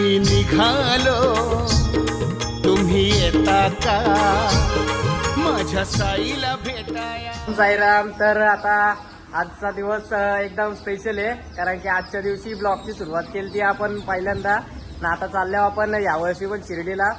आम्ही निघालो. तुम्ही येता का? माझ्या साईला भेटाया. साईराम तर आता आजचा दिवस एकदम स्पेशल आहे. कारण की आजच्या दिवशी ब्लॉगची सुरुवात केली ती आपण पहिल्यांदा. ना आता चालल्या आपण यावर्षी पण शिर्डीला.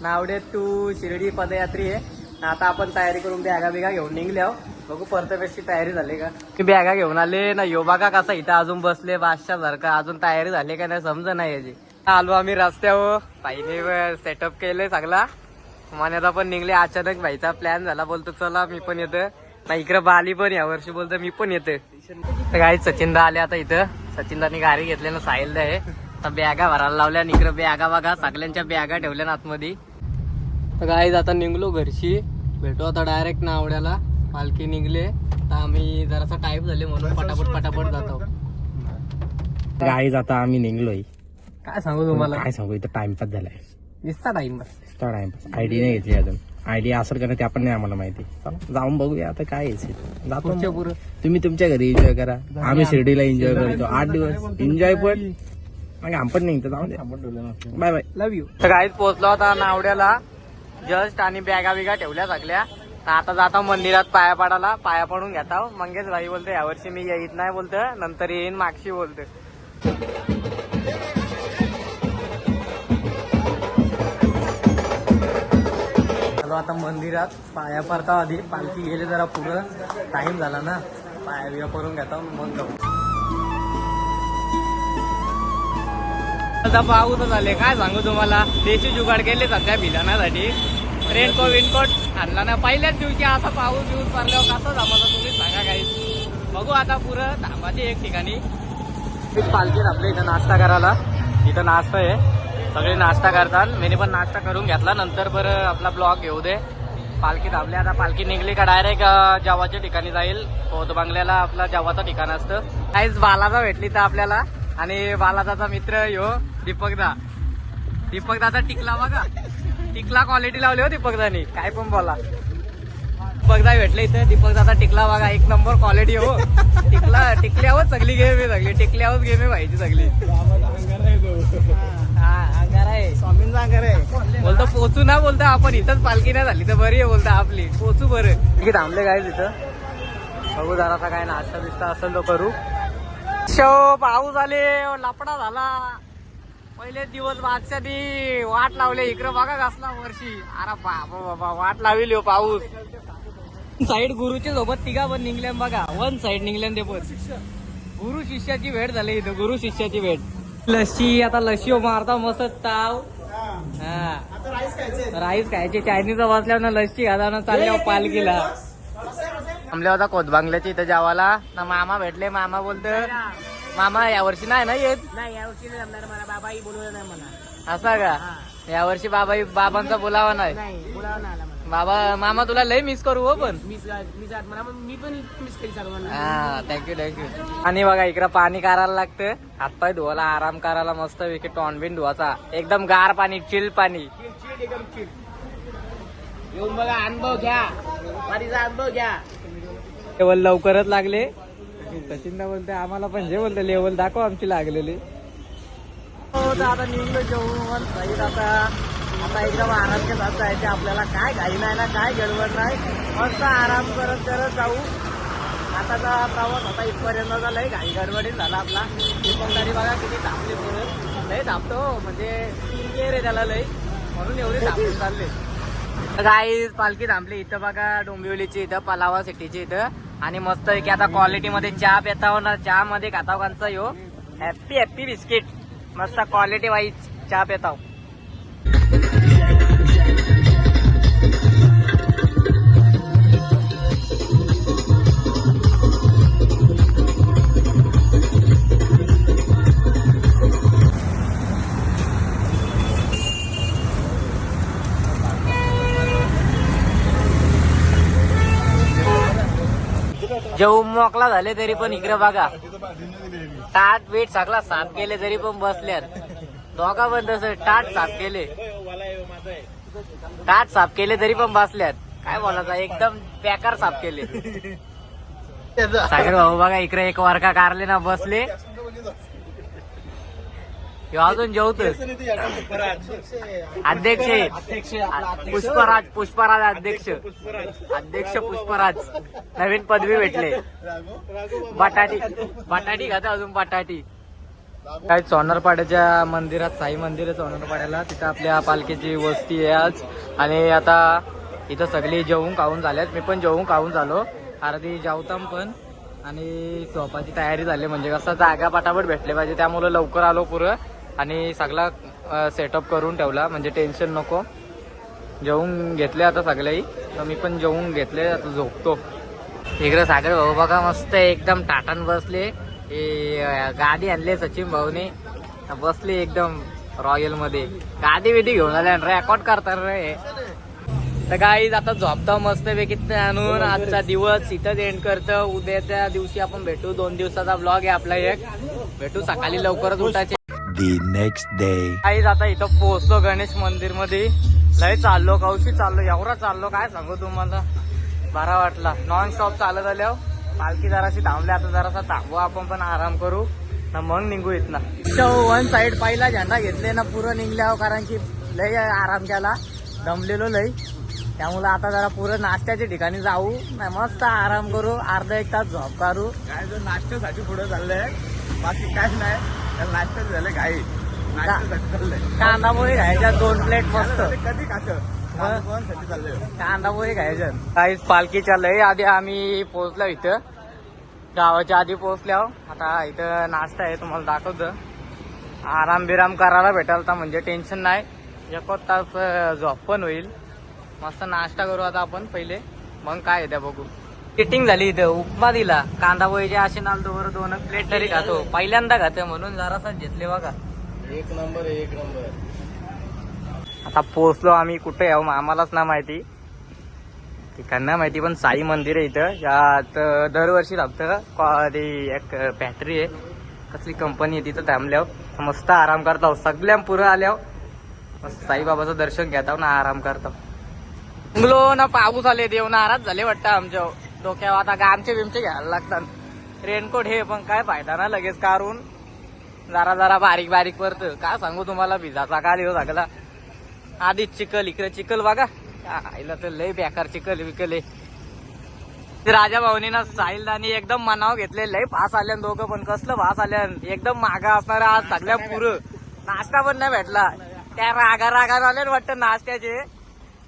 नावडे टू शिर्डी पदयात्री आहे. ना आता आपण तयारी करून बॅगा बिगा घेऊन निघले आहो बघू परतपेक्षी तयारी झाली का? की बॅगा घेऊन आले ना यो कसा इथं अजून बसले बादशा सारखं अजून तयारी झाली का नाही समज नाही याची. आलो आम्ही रस्त्यावर. ताईने सेटअप केलंय चांगला. मान्यता पण निघले. अचानक भाईचा प्लॅन झाला. बोलतो चला मी पण येतो नाही इकडे बाली पण यावर्षी बोलतो मी पण येते तर काही सचिनदा आले आता इथं. सचिनदानी गाडी घेतली ना साहिल आहे. आता बॅगा भरायला लावल्या आणि इकडे बॅगा बघा. सगळ्यांच्या बॅगा ठेवल्या ना आतमध्ये. तर गाईज आता निघलो घरशी. भेटू आता डायरेक्ट नावड्याला. पालखी निघले. तर आम्ही जरासा टाईप झाले म्हणून पटापट पटापट जातो. गाईज आता आम्ही निघलोय. काय सांगू तुम्हाला? काय सांगू इथं टाइमपास झालाय. दिसता टाइम बस टाइमपास आयडी नाही घेतली अजून. आयडी असेल का नाही ते आपण नाही आम्हाला माहिती. चला जाऊन बघूया आता काय यायचं जातो पुढच्या मग. पुढं. तुम्ही तुमच्या घरी एन्जॉय करा. आम्ही शिर्डीला एन्जॉय करतो. आठ दिवस. एन्जॉय पण. मग आपण निघतो जाऊन बाय बाय लव्ह यू तर पोहोचलो होता नावड्याला. जस्ट आणि बॅगा बिगा ठेवल्या सगळ्या. तर आता जाता मंदिरात पाया पडायला. पाया पडून घेता मंगेश भाई बोलते यावर्षी मी येत नाही बोलतं नंतर येईन मागशी बोलते आलो आता मंदिरात. पाया पडता आधी. पालखी गेले जरा पुढं. टाइम झाला ना. पाया बिया करून घेता. मग जाऊ. आता पाऊस झाले. काय सांगू तुम्हाला? देशी जुगाड केले सध्या भिजाण्यासाठी रेनकोट विनकोट आणला ना. पहिल्याच दिवशी असा पाऊस बिऊस पडल्यावर कसं जमाला तुम्ही सांगा काही. बघू आता पुरं धामाची एक ठिकाणी. पालखी आपल्या इथं नाश्ता करायला. इथं नाश्ता आहे. सगळे नाश्ता करतात. मी पण नाश्ता करून घेतला. नंतर बरं आपला ब्लॉग घेऊ दे. पालखी थांबली. आता पालखी निघली का डायरेक्ट जवाच्या ठिकाणी जाईल. पोत बंगल्याला आपला जवाचं ठिकाण असतं. काहीच बालाचा भेटली तर आपल्याला. आणि बालादाचा मित्र यो दीपकदा. दीपकदाचा टिकला बघा. टिकला क्वालिटी लावली हो दीपकदानी. काय पण बोला. दीपकदा भेटले इथं. दीपकदाचा टिकला बघा. एक नंबर क्वालिटी हो. टिकला टिकल्यावर सगळी गेम आहे सगळी. टिकल्यावर गेम आहे व्हायची सगळी. स्वामींचा अंगार आहे. बोलतो पोचू ना बोलतो आपण इथंच पालखी नाही झाली तर बरी आहे बोलतो आपली. पोचू बरं. ठीक थांबले काय तिथं बघू जरासा काय नाश्ता बिस्ता असेल तो करू. शो पाऊस आले. लपडा झाला. पहिले दिवस बादशानी वाट लावले. इकडे बघा कसला वर्षी अरे बाबा बाबा वाट लावली हो पाऊस. साईड गुरुच्या सोबत तिघा पण निघल्या बघा. वन साईड निघल्या ते पण. गुरु शिष्याची भेट झाली इथं. गुरु शिष्याची भेट. लस्सी आता लस्सी मारता मस्त ताव हा. राईस खायचे चायनीज वाजल्यावर ना लस्सी घाला चालल्या पालखीला थांबल्या होता कोतबांगल्याच्या इथं जावाला. ना मामा भेटले मामा बोलत मामा यावर्षी नाही ना येत? नाही यावर्षी नाही जमणार मला. बाबाही बोलवलं नाही मला. असा का? यावर्षी बाबा बाबांचा बोलावा नाही. नाही बोलावं नाही बाबा मामा तुला लय मिस करू हो पण. मी मी पण मी पण मिस सर्वांना. हा थँक्यू थँक्यू आणि बघा इकडं पाणी करायला लागतं. हातपाय धुवायला आराम करायला मस्त पैकी टॉन बिन धुवायचा. एकदम गार पाणी चिल पाणी. येऊन बघा अनुभव घ्या. पाणीचा अनुभव घ्या. लेवल लवकरच लागले. सचिन बोलते आम्हाला पण जे बोलते लेवल दाखव आमची लागलेली. हो आता निघलो जेवण आता. आता एकदम आराम असं आहे ते आपल्याला काय घाई नाही ना काय गडबड नाही. मस्त आराम करत करत जाऊ. आताचा प्रवास आता इथपर्यंत लय घाई गडबडीत झाला आपला. दुकानदारी बघा किती थांबली परत लय थांबतो म्हणजे तीन आहे त्याला लय. म्हणून एवढी थांबून चालले. गाई पालखी थांबली. इथं बघा डोंबिवलीची इथं पलावा सिटीची इथं. आणि मस्त की आता क्वालिटी मध्ये चहा पेताव हो ना. चहा मध्ये खाताव कांचा यो. हो. हॅप्पी हॅप्पी बिस्किट मस्त क्वालिटी वाईज चहा पेताव जेवू मोकला झाले तरी पण इकडे बघा. टाट बीट सगळा साफ केले तरी पण बसल्यात. दोघा पण तसं टाट साफ केले. टाट साफ केले तरी पण बसल्यात. काय बोलायचं एकदम पॅकर साफ केले. सागर भाऊ बघा इकडे एक वर्का कारले ना बसले. ह्यो अजून जेवतोस अध्यक्ष आहे. पुष्पराज पुष्पराज अध्यक्ष. अध्यक्ष पुष्पराज. नवीन पदवी भेटले. बटाटी बटाटी खाता अजून बटाटी. काय सोनरपाड्याच्या मंदिरात साई मंदिर आहे सोनरपाड्याला. तिथं आपल्या पालखीची वस्ती आहे आज. आणि आता इथं सगळी जेवून खाऊन झाल्यात. मी पण जेवून खाऊन झालो. अर्धी जेवताम पण. आणि झोपाची तयारी झाली. म्हणजे कसं जागा पटापट भेटले पाहिजे. त्यामुळे लवकर आलो पुरं. आणि सगळा सेटअप करून ठेवला म्हणजे टेन्शन नको. जेवून घेतले आता सगळेही. तर मी पण जेवून घेतले आता झोपतो. इकडे सागर भाऊ बघा मस्त एकदम टाटान बसले. हे आणले सचिन भाऊने. बसले एकदम रॉयलमध्ये. गादी बिदी घेऊन आले रेकॉर्ड करतात रे. तर काही आता झोपता मस्त पैकी आणून. आजचा दिवस इथंच एंड करतं. उद्याच्या दिवशी आपण भेटू. दोन दिवसाचा ब्लॉग आहे आपला एक. भेटू सकाळी लवकरच उठायचे. The next day. काही आता इथं पोहोचलो गणेश मंदिरमध्ये लय चाललो कौशी चाललो एवढा चाललो काय सांगू तुम्हाला? बरा वाटला. नॉन स्टॉप चालत आल्यावर पालखी जराशी थांबली आता जरासा थांबू आपण पण आराम करू. ना मग निघू इथनं. वन साइड पहिला झेंडा घेतले ना पुरं निघल्यावर कारण की लय आराम केला. दमलेलो लय. त्यामुळे आता जरा पुरं नाश्त्याच्या ठिकाणी जाऊ. नाही मस्त आराम करू. अर्धा एक तास झोप काढू. काय जर नाश्त्यासाठी पुढे चाललंय बाकी काय नाही. त्याला नाश्त्याच झालं घाई चाललंय खायच्या दोन प्लेट मस्त. कधी खातं? साठी चाललंय. कांदा पोहे खायचं. काहीच पालखीच्या लय आधी आम्ही पोहोचलो इथं. गावाच्या आधी पोहोचल्यावर आता इथं नाश्ता आहे तुम्हाला दाखवतो. आराम बिराम करायला भेटाल तर म्हणजे टेन्शन नाही. एक तास झोप पण होईल. मस्त नाश्ता करू आता आपण पहिले. मग काय आहे त्या बघू. किटिंग झाली इथं उपमा दिला. कांदा पोहेचे असे नालतो बरं दोन प्लेट तरी खातो. पहिल्यांदा खातो म्हणून जरासा घेतले बघा. एक नंबर आहे, एक नंबर. आता पोहोचलो आम्ही कुठे? मग आम्हालाच ना माहिती. ठिकाण माहिती पण साई मंदिर आहे इथं. यात दरवर्षी लागतं कॉ- ती एक फॅक्टरी आहे. कसली कंपनी आहे तिथं थांबल्यावर. मस्त आराम करतो. सगळ्या पुरं आल्यावर. मस्त साईबाबाचं दर्शन घेताव ना आराम करतो. ना पाऊस आले देव नाराज झाले वाटतं आमच्या डोक्यावर आता गामचे बिमचे घ्यायला लागतात. रेनकोट हे पण काय फायदा ना लगेच काढून? जरा जरा बारीक बारीक पडतं काय सांगू तुम्हाला? भिजाचा का देऊ लागला आधीच चिकल इकडे चिकल बघा. आईला तर लय बेकार चिकल विकल आहे. ते राजा भाऊनीनं साहिल आणि एकदम मनाव घेतले. लय फास आल्यान दोघं पण. कसलं फास आल्यान? एकदम मागा असणार आज सगळ्या पुरं. नाश्ता पण नाही भेटला. त्या रागा रागा आले वाटतं नाश्त्याचे.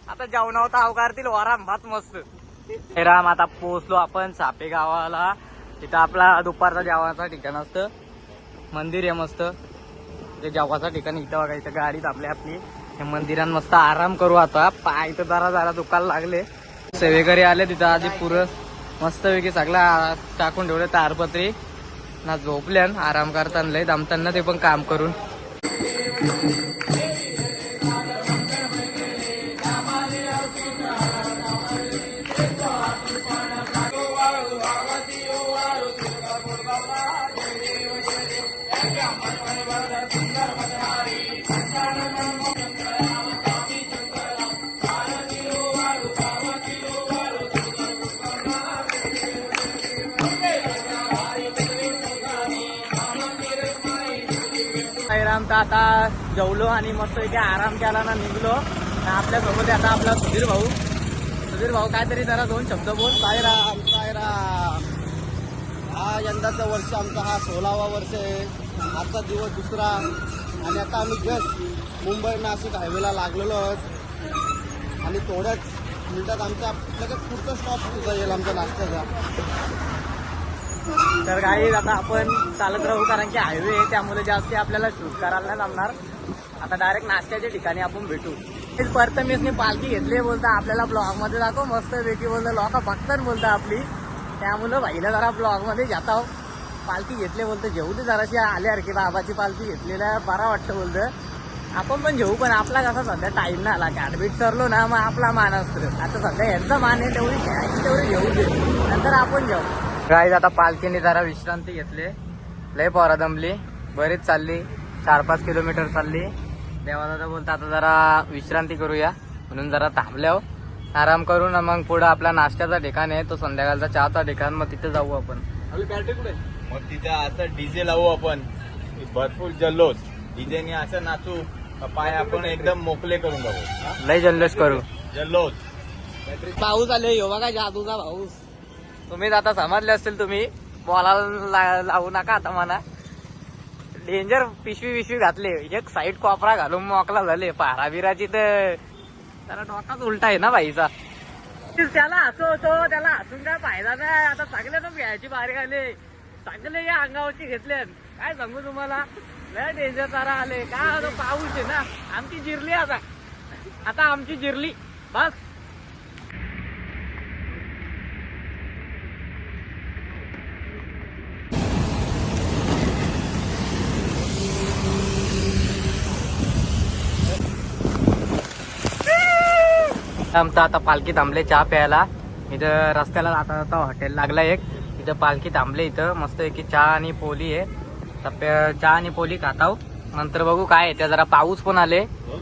आता जेवणावर अवकारतील वराम भात मस्त. राम आता पोहोचलो आपण सापे गावाला. तिथं आपला दुपारचा जेवणाचं ठिकाण असतं. मंदिर आहे मस्त. ते जेवाचं ठिकाण इथं बघा इथं गाडीत आपली आपली. हे मंदिरात मस्त आराम करू आता. पाय तर जरा जरा दुकान लागले. सेवेकरी आले तिथं आधी पुरं. मस्तपैकी सगळा टाकून ठेवले तारपत्री. ना झोपल्यान आराम करताना लय दमताना ते पण काम करून. आराम तर आता जेवलो आणि मस्त इथे आराम केला ना निघलो. आणि आपल्यासोबत आता आपला सुधीर भाऊ. सुधीर भाऊ काहीतरी जरा दोन शब्द बोल. सायराम सायराम हा यंदाचा वर्ष आमचा हा सोळावा वर्ष आहे. आजचा दिवस दुसरा. आणि आता आम्ही जस्ट मुंबई नाशिक हायवेला लागलेलो आहोत. आणि थोड्याच मिनिटात आमचा लगेच पुढचा स्टॉप सुद्धा येईल आमच्या नाश्त्याचा. तर काही आता आपण चालत राहू कारण की हायवे आहे त्यामुळे जास्त आपल्याला शूट करायला नाही जमणार. आता डायरेक्ट नाश्त्याच्या ठिकाणी आपण भेटू. तेच मी पालखी घेतली बोलता आपल्याला ब्लॉगमध्ये दाखव मस्त पैकी बोलतं लोक बघतात बोलता आपली. त्यामुळं भाईला जरा ब्लॉगमध्ये जाता पालखी घेतले बोलतं जेवू ते जराशी आल्यार की बाबाची पालखी घेतलेल्या बरा वाटतं बोलतं. आपण पण घेऊ पण आपला कसा सध्या टाईम नाही आला. गाडबीट सरलो ना मग आपला मान असतो. आता सध्या यांचा मान आहे तेवढी घ्यायची तेवढी घेऊ दे. नंतर आपण घेऊ गाईज आता पालखीने जरा विश्रांती घेतली. लय पोरा दमली. बरीच चालली. चार पाच किलोमीटर चालली. देवादादा बोलता आता जरा विश्रांती करूया. म्हणून जरा थांबल्यावर आराम करू ना मग. पुढं आपला नाश्त्याचा ठिकाण आहे. तो संध्याकाळचा चहाचा ठिकाण. मग तिथे जाऊ आपण. मग तिथे असं डीजे लावू आपण. भरपूर जल्लोष. डीजेने असं नाचू. का पाय आपण एकदम मोकले करून बघू लय जल्लोष करू. जल्लोष. पाऊस आले यो बघा जादूचा पाऊस. तुम्ही आता समजले असतील तुम्ही. बॉलाला ला- लावू नका आता म्हणा डेंजर पिशवी पिशवी घातले. एक साईड कोपरा घालून मोकला झाले. पारावीराची तर त्याला डोकाच उलटा आहे ना बाईचा. त्याला हसू होतो. त्याला हसून काय फायदा नाही. आता चांगले ना घ्यायची बाहेर आले. चांगले या अंगावरची घेतले. काय सांगू तुम्हाला? लय डेंजर तारा आले. काय आता पाऊस आहे ना. आमची जिरली आता. आता आमची जिरली. बस. आमचं आता पालखी थांबले चहा प्यायला. इथं रस्त्याला आता आता हॉटेल लागला एक. इथं पालखी थांबले इथं. मस्त की चहा आणि पोली आहे. चहा आणि पोली खाताव. नंतर बघू काय आहे. त्या जरा पाऊस पण आले. हो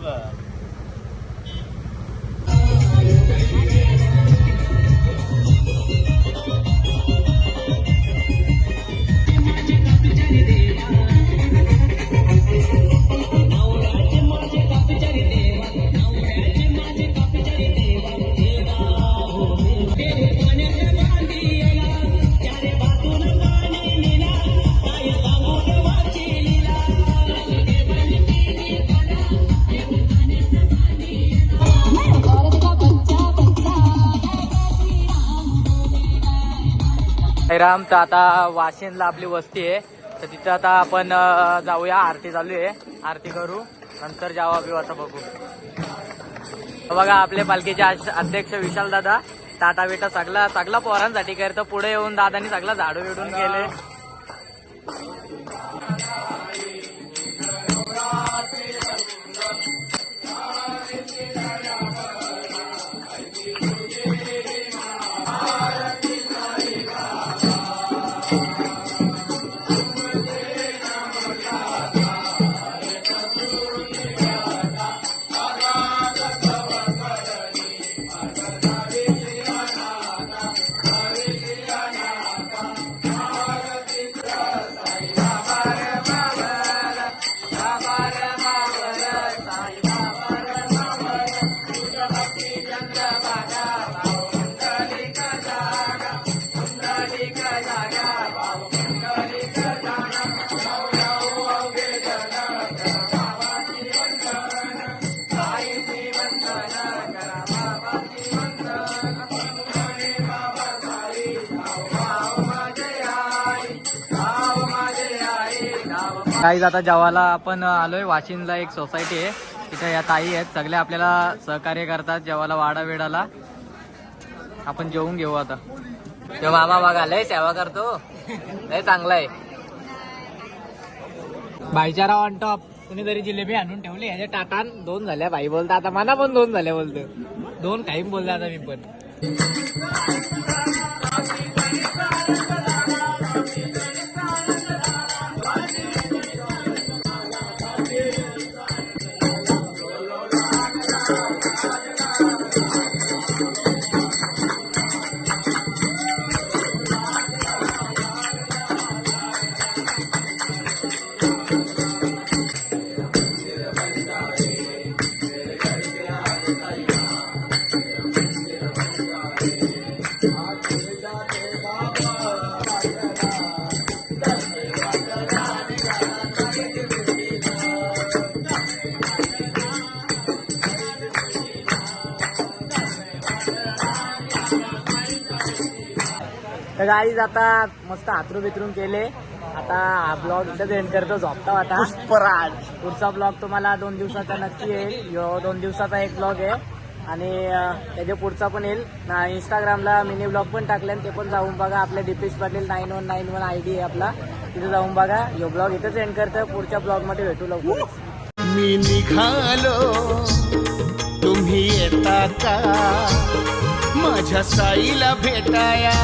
राम तर आता वाशिंदला आपली वस्ती आहे. तर तिथं आता आपण जाऊया. आरती चालू आहे. आरती करू. नंतर जावा बिवाचा बघू. बघा आपले पालखीचे अध्यक्ष विशाल दादा टाटा बिटा सगळा सगळा पोरांसाठी करतो. पुढे येऊन दादानी सगळा झाडू बिडून गेले काहीच आता जेवायला आपण आलोय. वाशिंदला एक सोसायटी आहे. तिथे या ताई आहेत. सगळे आपल्याला सहकार्य करतात जेव्हाला वाडा वेडाला. आपण जेवून घेऊ आता. तो मामा बघा लय सेवा करतो. लय चांगला आहे भाईचारा ऑन टॉप कुणीतरी जिलेबी आणून ठेवली. ह्याच्या टाटान दोन झाल्या भाई बोलता आता मला पण दोन झाल्या बोलतो. दोन खाईन बोलला आता मी पण. गाईज आता मस्त हातरू बितरून केले. आता हा ब्लॉग इथं एंड करतो. झोपता आता पुष्पराज. पुढचा ब्लॉग तुम्हाला दोन दिवसाचा नक्की येईल. यो दोन दिवसाचा एक ब्लॉग आहे. आणि त्याच्या पुढचा पण येईल ना इंस्टाग्रामला मिनी ब्लॉग पण टाकले ते पण जाऊन बघा. आपल्या Deepesh Patil nine one nine one I D आहे आपला. तिथे जाऊन बघा. यो ब्लॉग इथंच एंड करतो पुढच्या ब्लॉगमध्ये भेटू लवकर मी निघालो. तुम्ही येता का? माझ्या साईला भेटाया.